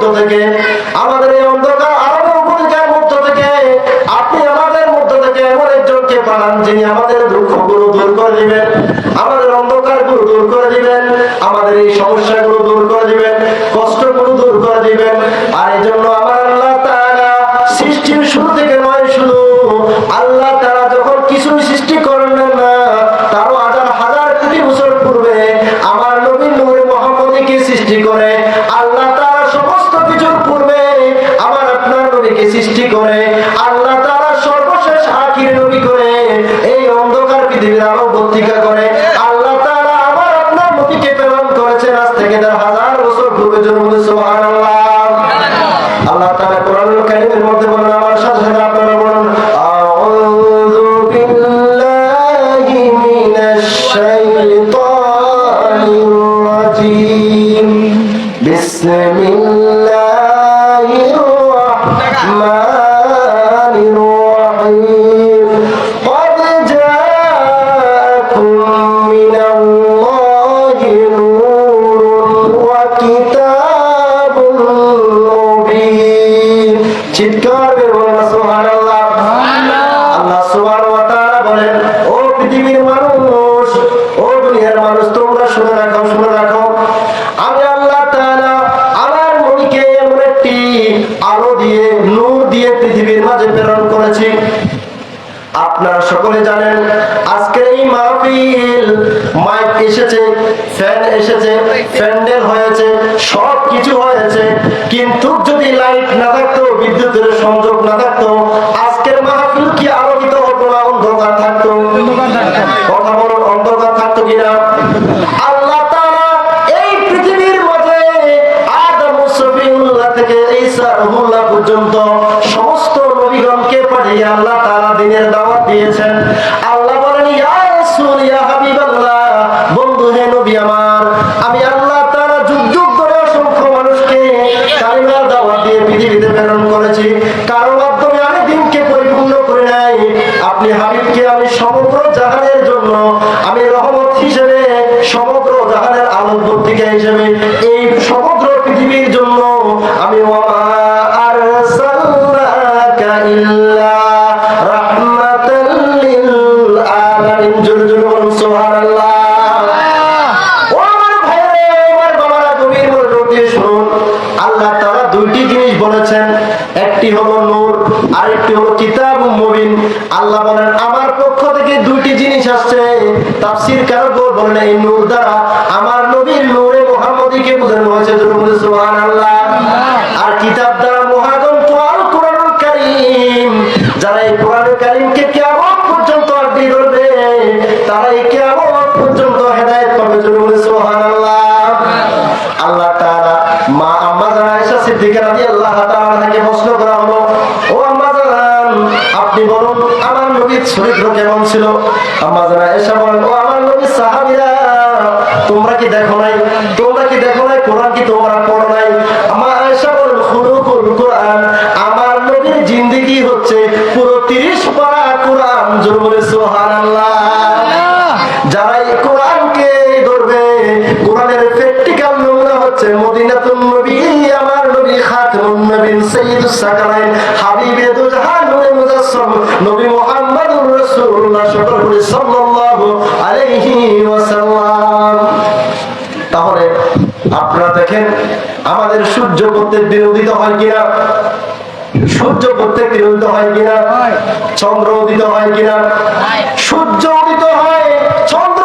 মধ্য থেকে, আমাদের এই অন্ধকার আরবের উপত্যকার মধ্য থেকে, আপনি আমাদের মধ্য থেকে এমন একজনকে পাঠান যিনি আমাদের দুঃখগুলো দূর করে দিবেন, আমাদের অন্ধকারগুলো দূর করে দিবেন, আমাদের এই সমস্যাগুলো দূর করে দিবেন। থেকে তার হাজার বছর পূর্বে জন্ম সুবহানাল্লাহ। আল্লাহ তাআলা কোরআনুল কারীমের মধ্যে বলেন, আমার সাথে সাথে আপনারা বলুন, আউযু বিল্লাহি চিৎকার করে বলেন সুবহানাল্লাহ। আল্লাহ সুবহানাহু ওয়া তাআলা বলেন ও পৃথিবীর মানুষ ও দুনিয়ার মানুষ তোমরা শুনে রাখো শুনে রাখো। আমি আল্লাহ তাআলা আমার নবীকে এমন একটি আলো দিয়ে নূর দিয়ে পৃথিবীর মাঝে প্রেরণ করেছি। আপনারা সকলে জানেন আজকের এই মাহফিল মাইক এসেছে ফ্যান এসেছে প্যান্ডেল হয়েছে সব কিছু হয়েছে। কিন্তু যদি লাইট না থাকতো বিদ্যুতের সংযোগ না থাকতো আজকের মাহফিল কি আলোকিত হতো না অন্ধকার থাকতো? কথা বলুন অন্ধকার থাকতো কিনা? আল্লাহ তাআলা এই পৃথিবীর মাঝে আদম সফিউল্লাহ থেকে ঈসা রুহুল্লাহ পর্যন্ত সমস্ত নবীগণকে পাঠিয়ে আল্লাহ তাআলা দিনের দাওয়াত দিয়েছেন। আল্লাহ বলেন ইয়া রাসূল ইয়া হাবিবাল্লাহ বন্ধু হে নবী আমার আমি আল্লাহ তারা যুগ যুগ ধরে অসংখ্য মানুষকে কালিমার দাওয়াত দিয়ে পৃথিবীতে প্রেরণ করেছি। কারও মাধ্যমে আমি দিনকে পরিপূর্ণ করে নাই। আপনি হাবিবকে আমি সমগ্র জাহানের জন্য আমি রহমত হিসেবে, সমগ্র জাহানের আলোকবর্তিকা হিসেবে এই একটি হলো নূর আর একটি হলো কিতাব মুবিন। আল্লাহ বলেন, আমার পক্ষ থেকে দুইটি জিনিস আসছে। তাফসীর কারক বলেন এই নূর দ্বারা আমার নবীর নূরে মুহাম্মদীকে বোঝানো হয়েছে। সুবহানাল্লাহ। নবীর চরিত্র কেমন ছিল? আম্মা জানা আয়েশা বলেন ও আমার নবীর সাহাবীরা তোমরা কি দেখো নাই? তোমরা কি দেখো নাই? কোরআন কি তোমরা পড়ো নাই? আমার আয়েশা বলেন খুলুকুল কোরআন আমার নবীর জিন্দেগি হচ্ছে পুরো 30 পারা কোরআন জোর বলে সুবহানাল্লাহ। যারা এই কোরআনকে ধরবে কোরআনের প্র্যাকটিক্যাল নমুনা হচ্ছে মদিনাতুন নবী আমার নবী খাতামুন নবীন সাইয়্যিদুস সাকালাইন হাবিবে দুজাহান নূরে মুজাসসাম নবী রাসূলুল্লাহ সাল্লাল্লাহু আলাইহি ওয়াসাল্লাম। তাহলে আপনারা দেখেন আমাদের সূর্য প্রত্যেক দিন উদিত হয় কিনা? সূর্য প্রত্যেক দিন উদিত হয় কিনা? চন্দ্র উদিত হয় কিনা? সূর্য উদিত হয় চন্দ্র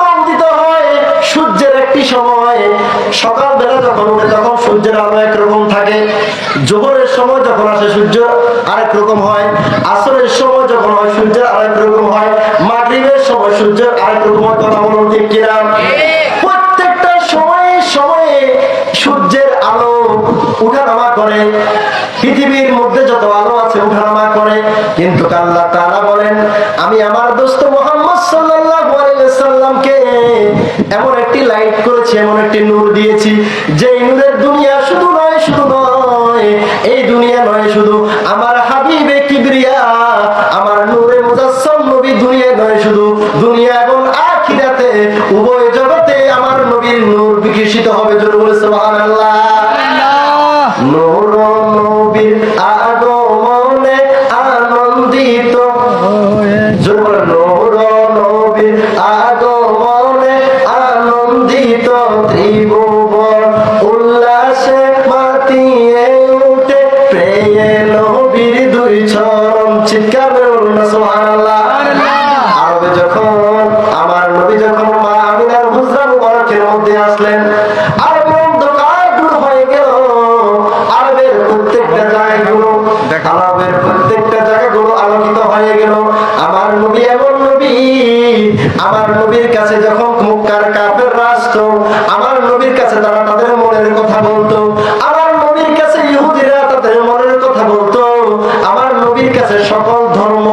সকাল বেলা যখন উঠে, তখন সূর্যের আলো একরকম থাকে। জোহরের সময় যখন আসে সূর্য, আরেক রকম হয়। আসরের সময় যখন হয় সূর্যের আরেক রকম হয়। মাগরিবের সময় সূর্যের আরেক রকম হয়। কথা বলুন ঠিক কিনা? প্রত্যেকটা সময়ে সময়ে সূর্যের আলো উঠানামা করে। পৃথিবীর মধ্যে যত আলো আছে, উঠানামা করে। কিন্তু আল্লাহ তাআলা বলেন, আমি আমার দোস্ত মোহাম্মদ সাল্লামকে এমন একটি লাইট করেছি, এমন একটি নূর দিয়েছি যে নূরের দুনিয়া শুধু নয় শুধু নয়, এই দুনিয়া নয়, শুধু আমার হাবিবে কিবরিয়া, আমার নূরে মুজাসসাম নবী দুনিয়া নয়, শুধু দুনিয়া এবং আখিরাতে, উভয় জগতে আমার নবীর নূর বিকশিত হবে, জোরে সুবহানাল্লাহ। নূর নবীর আগমনে আনন্দিত। জোরে বলে মধ্যে আসলেন। আরবের অন্ধকার দূর হয়ে গেল। আরবের প্রত্যেকটা জায়গাগুলো আরবের প্রত্যেকটা জায়গাগুলো আলোকিত হয়ে গেল। আমার নবী এমন নবী। আমার নবীর কাছে যখন মুক্কার কাপের রাষ্ট্র আমার নবীর কাছে তারা তাদের মনের কথা বলতো। আমার নবীর কাছে ইহুদিরা তাদের মনের কথা বলতো। আমার নবীর কাছে সকল ধর্ম